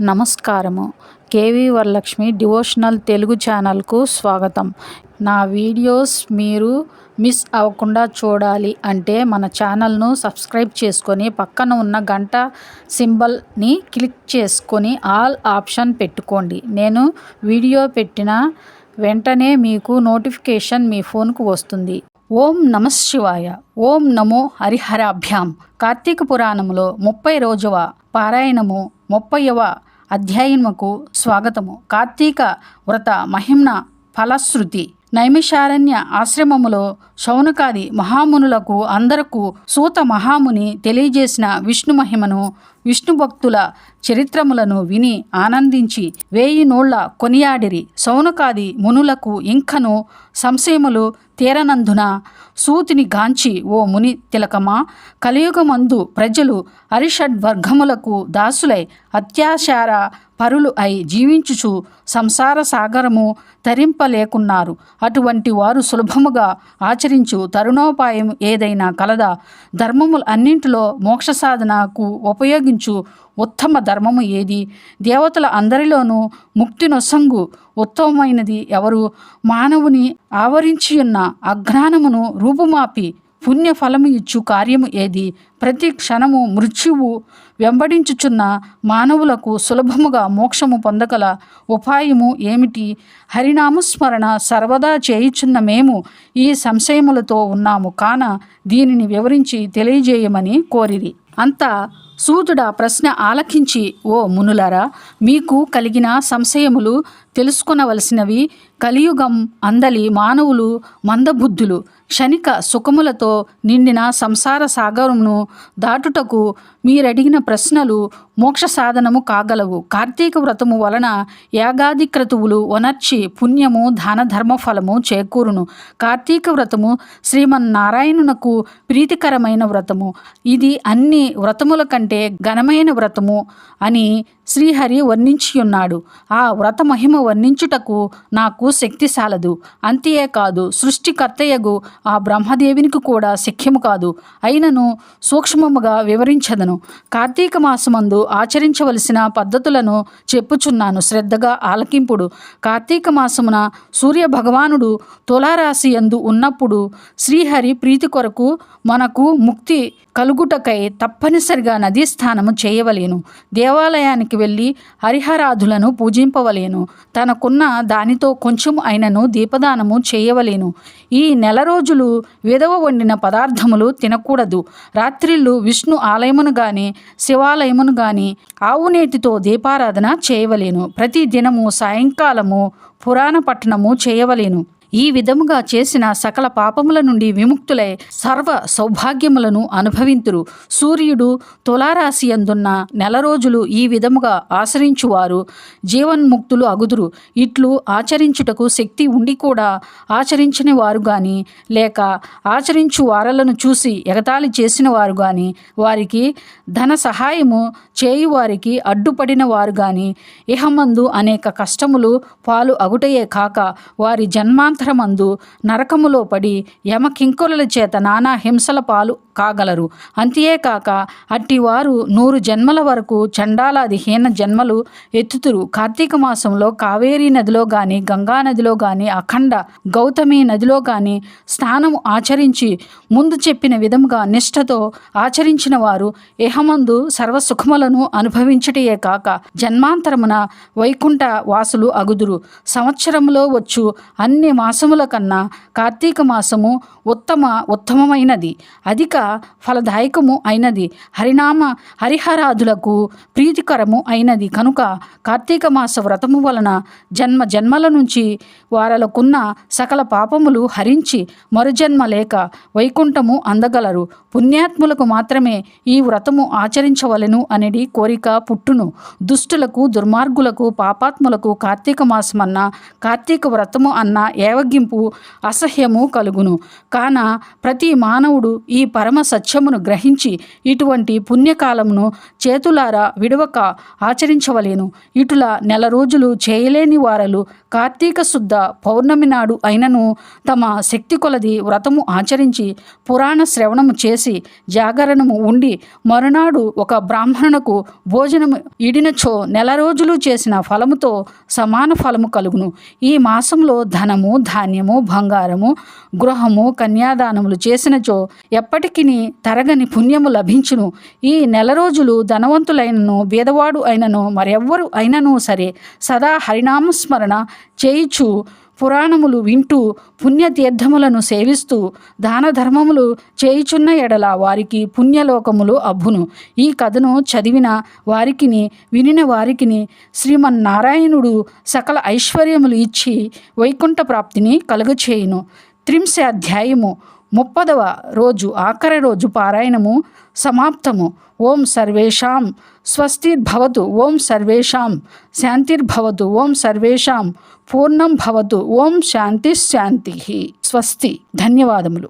నమస్కారము. KV Varalakshmi devotional Telugu ఛానల్కు స్వాగతం. నా వీడియోస్ మీరు మిస్ అవ్వకుండా చూడాలి అంటే మన ఛానల్ను సబ్స్క్రైబ్ చేసుకొని పక్కన ఉన్న గంట సింబల్ని క్లిక్ చేసుకొని ఆల్ ఆప్షన్ పెట్టుకోండి. నేను వీడియో పెట్టిన వెంటనే మీకు నోటిఫికేషన్ మీ ఫోన్కు వస్తుంది. ఓం నమ శివాయ. ఓం నమో హరిహరాభ్యాం. కార్తీక పురాణములో ముప్పై రోజువ పారాయణము ముప్పైవ అధ్యాయముకు స్వాగతము. కార్తీక వ్రత మహిమ్న ఫలశ్రుతి. నైమిషారణ్య ఆశ్రమములో శౌనకాది మహామునులకు అందరకు సూత మహాముని తెలియజేసిన విష్ణు మహిమను విష్ణు భక్తుల చరిత్రములను విని ఆనందించి వేయి నోళ్ళ కొనియాడిరి సౌనకాది మునులకు ఇంకను సంశయములు తీరనందున సూతిని గాంచి ఓ ముని తిలకమా కలియుగమందు ప్రజలు అరిషడ్వర్గములకు దాసులై అత్యాచార పరులు అయి జీవించుచు సంసార సాగరము తరింపలేకున్నారు. అటువంటి వారు సులభముగా ఆచరించు తరుణోపాయం ఏదైనా కలదా ధర్మములు అన్నింటిలో మోక్ష సాధనకు ఉపయోగించు ఉత్తమ ధర్మము ఏది? దేవతల అందరిలోనూ ముక్తి నొసంగు ఉత్తమమైనది ఎవరు? మానవుని ఆవరించి ఉన్న అజ్ఞానమును రూపుమాపి పుణ్య ఫలము ఇచ్చు కార్యము ఏది? ప్రతి క్షణము మృత్యువు వెంబడించుచున్న మానవులకు సులభముగా మోక్షము పొందగల ఉపాయము ఏమిటి? హరినామస్మరణ సర్వదా చేయుచున్న మేము ఈ సంశయములతో ఉన్నాము. కాన దీనిని వివరించి తెలియజేయమని కోరిరి. అంతా సూదుడ ప్రశ్న ఆలకించి ఓ మునులరా మీకు కలిగిన సంశయములు తెలుసుకొనవలసినవి కలియుగం అందలి మానవులు మందబుద్ధులు క్షణిక సుఖములతో నిండిన సంసార సాగరమును దాటుటకు మీరడిగిన ప్రశ్నలు మోక్ష సాధనము కాగలవు. కార్తీక వ్రతము వలన యాగాది క్రతువులు వనర్చి పుణ్యము దాన ధర్మ ఫలము చేకూరును. కార్తీక వ్రతము శ్రీమన్నారాయణునకు ప్రీతికరమైన వ్రతము. ఇది అన్ని వ్రతముల కంటే ఘనమైన వ్రతము అని శ్రీహరి వర్ణించియున్నాడు. ఆ వ్రత మహిమ వర్ణించుటకు నాకు శక్తి సాలదు. అంతేకాదు సృష్టికర్తయగు ఆ బ్రహ్మదేవినికి కూడా శక్యము కాదు. అయినను సూక్ష్మముగా వివరించదను. కార్తీక మాసమందు ఆచరించవలసిన పద్ధతులను చెప్పుచున్నాను. శ్రద్ధగా ఆలకింపుడు. కార్తీక మాసమున సూర్య భగవానుడు తులారాశి యందు ఉన్నప్పుడు శ్రీహరి ప్రీతి కొరకు మనకు ముక్తి కలుగుటకై తప్పనిసరిగా నదీ స్నానము చేయవలేను. దేవాలయానికి వెళ్ళి హరిహరాధులను పూజింపవలేను. తనకున్న దానితో కొంచెం అయినను దీపదానము చేయవలేను. ఈ నెల రోజులు విధవ వండిన పదార్థములు తినకూడదు. రాత్రిళ్ళు విష్ణు ఆలయమును గాని శివాలయమును గాని ఆవు నేతితో దీపారాధన చేయవలేను. ప్రతి దినము సాయంకాలము పురాణ పట్టణము చేయవలేను. ఈ విధముగా చేసిన సకల పాపముల నుండి విముక్తులై సర్వ సౌభాగ్యములను అనుభవింతురు. సూర్యుడు తులారాశి అందున్న నెల రోజులు ఈ విధముగా ఆచరించువారు. జీవన్ముక్తులు అగుదురు. ఇట్లు ఆచరించుటకు శక్తి ఉండి కూడా ఆచరించని వారు గాని లేక ఆచరించు వారలను చూసి ఎగతాళి చేసిన వారు గాని వారికి ధన సహాయము చేయువారికి అడ్డుపడిన వారు గాని ఇహమందు అనేక కష్టములు పాలు అగుటయే కాక వారి జన్మాంతరమందు నరకములో పడి యమకింకుల చేత నానా హింసల పాలు కాగలరు. అంతేకాక అట్టివారు నూరు జన్మల వరకు చండాలాది హీన జన్మలు ఎత్తుతురు. కార్తీక మాసంలో కావేరీ నదిలో గాని గంగా నదిలో గాని అఖండ గౌతమి నదిలో గాని స్నానం ఆచరించి ముందు చెప్పిన విధముగా నిష్ఠతో ఆచరించిన వారు ఇహమందు సర్వసుఖములను అనుభవించుటయే కాక జన్మాంతరమున వైకుంఠ వాసులు అగుదురు. సంవత్సరంలో వచ్చు అన్ని మాసముల కన్నా కార్తీక మాసము ఉత్తమ ఉత్తమమైనది. అధిక ఫలదాయకము అయినది. హరినామ హరిహరాదులకు ప్రీతికరము అయినది. కనుక కార్తీక మాస వ్రతము వలన జన్మ జన్మల నుంచి వారలకున్న సకల పాపములు హరించి మరుజన్మ లేక వైకుంఠము అందగలరు. పుణ్యాత్ములకు మాత్రమే ఈ వ్రతము ఆచరించవలెను అనేది కోరిక పుట్టును. దుష్టులకు దుర్మార్గులకు పాపాత్ములకు కార్తీక మాసమన్న కార్తీక వ్రతము అన్న ఏవగింపు అసహ్యము కలుగును. కాన ప్రతి మానవుడు ఈ పరమ సత్యమును గ్రహించి ఇటువంటి పుణ్యకాలమును చేతులారా విడవక ఆచరించవలేను. ఇటుల నెల రోజులు చేయలేని వారలు కార్తీక శుద్ధ పౌర్ణమి నాడు అయినను తమ శక్తి కొలది వ్రతము ఆచరించి పురాణ శ్రవణము చేసి జాగరణము ఉండి మరునాడు ఒక బ్రాహ్మణునకు భోజనము ఇడినచో నెల రోజులు చేసిన ఫలముతో సమాన ఫలము కలుగును. ఈ మాసంలో ధనము ధాన్యము బంగారము గృహము కన్యాదానములు చేసినచో ఎప్పటికీ తరగని పుణ్యము లభించును. ఈ నెల రోజులు ధనవంతులైనను బీదవాడు అయినను మరెవ్వరు అయినను సరే సదా హరినామస్మరణ చేయిచు. పురాణములు వింటూ పుణ్యతీర్థములను సేవిస్తూ దాన ధర్మములు చేయుచున్న ఎడల వారికి పుణ్యలోకములు అబ్బును. ఈ కథను చదివిన వారికిని వినిన వారికిని శ్రీమన్నారాయణుడు సకల ఐశ్వర్యములు ఇచ్చి వైకుంఠ ప్రాప్తిని కలుగచేయును. త్రింశాధ్యాయము ముప్పదవ రోజు ఆఖరి రోజు పారాయణము సమాప్తము. ఓం సర్వేషాం. స్వస్తిర్భవతు. ఓం సర్వేషాం. శాంతిర్భవతు. ఓం సర్వేషాం. పూర్ణం భవతు. ఓం శాంతి శాంతి. స్వస్తి. ధన్యవాదములు.